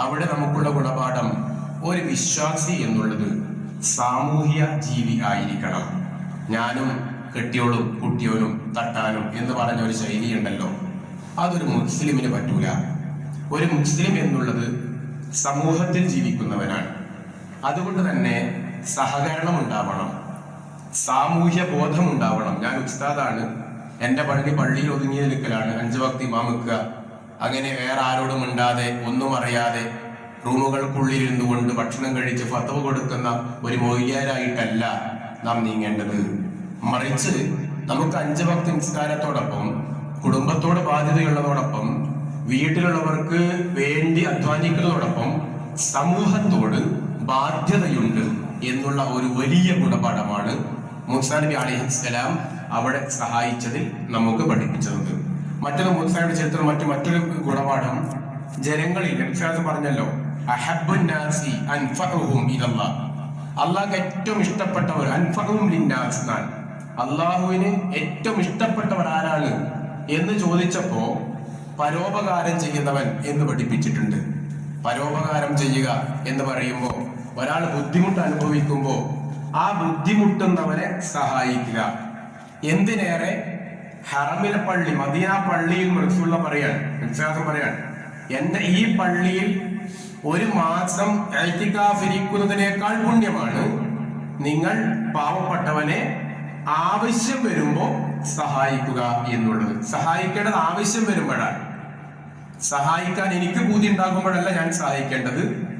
അവിടെ നമുക്കുള്ള ഗുണപാഠം ഒരു വിശ്വാസി എന്നുള്ളത് സാമൂഹ്യ ജീവി ആയിരിക്കണം. ഞാനും കെട്ടിയോളും കുട്ടിയോനും തട്ടാനും എന്ന് പറഞ്ഞ ഒരു ശൈലിയുണ്ടല്ലോ അതൊരു മുസ്ലിമിന് പറ്റൂല. ഒരു മുസ്ലിം എന്നുള്ളത് സമൂഹത്തിൽ ജീവിക്കുന്നവനാണ്. അതുകൊണ്ട് തന്നെ സഹകരണം ഉണ്ടാവണം. സാമൂഹ്യ ബോധം ഉണ്ടാവണം. ഞാൻ ഉസ്താദാണ്. എന്റെ പള്ളി പള്ളിയിൽ ഒതുങ്ങി നിൽക്കലാണ് അഞ്ചു ഭക്തി മാമുക്കുക അങ്ങനെ വേറെ ആരോടും മിണ്ടാതെ ഒന്നും അറിയാതെ റൂമുകൾക്കുള്ളിലിരുന്നു കൊണ്ട് ഭക്ഷണം കഴിച്ച് ഫത്തവ് കൊടുക്കുന്ന ഒരു മൊയ്യാരായിട്ടല്ല നാം നീങ്ങേണ്ടത്. മറിച്ച് നമുക്ക് അഞ്ച് ഭക്തി നിസ്കാരത്തോടൊപ്പം കുടുംബത്തോട് ബാധ്യതയുള്ളതോടൊപ്പം വീട്ടിലുള്ളവർക്ക് വേണ്ടി അധ്വാനിക്കുന്നതോടൊപ്പം സമൂഹത്തോട് ബാധ്യതയുണ്ട് എന്നുള്ള ഒരു വലിയ ഗുണപാഠമാണ് മുസാൻ നബി അലിഹിസ്സലാം അവിടെ സഹായിച്ചതിൽ നമുക്ക് പഠിപ്പിച്ചത് മറ്റൊരു മൂസായുടെ ചരിത്രം മറ്റു മറ്റൊരു ഗുണപാഠം ജനങ്ങളിൽ നബിസ്വലാസം പറഞ്ഞല്ലോ ഇലല്ലാഹ്. അള്ളാഹ്ക്ക് ഏറ്റവും ഇഷ്ടപ്പെട്ടവർ അൻഫഹും ലിന്നാസ് അള്ളാഹുവിന് ഏറ്റവും ഇഷ്ടപ്പെട്ടവർ ആരാണ് എന്ന് ചോദിച്ചപ്പോ പരോപകാരം ചെയ്യുന്നവൻ എന്ന് പഠിപ്പിച്ചിട്ടുണ്ട്. പരോപകാരം ചെയ്യുക എന്ന് പറയുമ്പോൾ ഒരാൾ ബുദ്ധിമുട്ട് അനുഭവിക്കുമ്പോൾ ആ ബുദ്ധിമുട്ടുന്നവനെ സഹായിക്കുക. എന്തിനേറെ? ഹറമിലെ പള്ളി മദീന പള്ളിയിൽ മൃത്യുള്ള പറയാണ് വിശ്വാസം പറയാണ്. എന്റെ ഈ പള്ളിയിൽ ഒരു മാസം ഇരിക്കുന്നതിനേക്കാൾ പുണ്യമാണ്. നിങ്ങൾ പാവപ്പെട്ടവനെ ആവശ്യം വരുമ്പോ സഹായിക്കുക എന്നുള്ളത്. സഹായിക്കേണ്ടത് ആവശ്യം വരുമ്പോഴാണ്. സഹായിക്കാൻ എനിക്ക് ബൂതി ഉണ്ടാകുമ്പോഴല്ല ഞാൻ സഹായിക്കേണ്ടത്.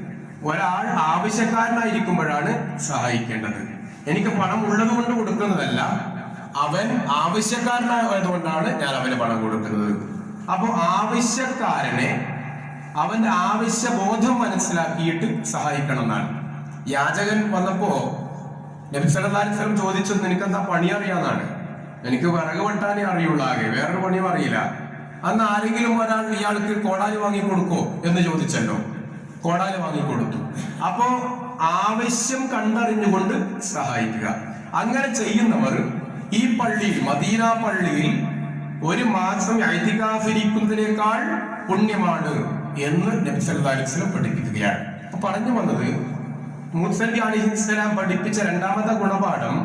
ഒരാൾ ആവശ്യക്കാരനായിരിക്കുമ്പോഴാണ് സഹായിക്കേണ്ടത്. എനിക്ക് പണം ഉള്ളത് കൊണ്ട് കൊടുക്കുന്നതല്ല. അവൻ ആവശ്യക്കാരനായതുകൊണ്ടാണ് ഞാൻ അവന് പണം കൊടുക്കുന്നത്. അപ്പൊ ആവശ്യക്കാരനെ അവന്റെ ആവശ്യബോധം മനസ്സിലാക്കിയിട്ട് സഹായിക്കണം എന്നാണ് യാചകൻ വന്നപ്പോ നബി സല്ലല്ലാഹു അലൈഹി എന്താ ചോദിച്ചത് നിനക്കെന്താ പണി അറിയാന്നാണ്? എനിക്ക് വിറക് വെട്ടാനേ അറിയുള്ളൂ ആകെ. വേറൊരു പണിയും അറിയില്ല. അന്ന് ആരെങ്കിലും ഒരാൾ ഇയാൾക്ക് കോടാലി വാങ്ങി കൊടുക്കോ? എന്ന് ചോദിച്ചല്ലോ. കോടാലി വാങ്ങി കൊടുത്തു. അപ്പോ ആവശ്യം കണ്ടറിഞ്ഞുകൊണ്ട് സഹായിക്കുക. അങ്ങനെ ചെയ്യുന്നവർ ഈ പള്ളിയിൽ മദീന പള്ളിയിൽ ഒരു മാസം ഐതികാഫിരിക്കുന്നതിനേക്കാൾ പുണ്യമാണ് എന്ന് നബി അലൈഹി പഠിപ്പിക്കുകയാണ്. പറഞ്ഞു വന്നത് മൂസലി അലിഹിസ്ലാം പഠിപ്പിച്ച രണ്ടാമത്തെ ഗുണപാഠം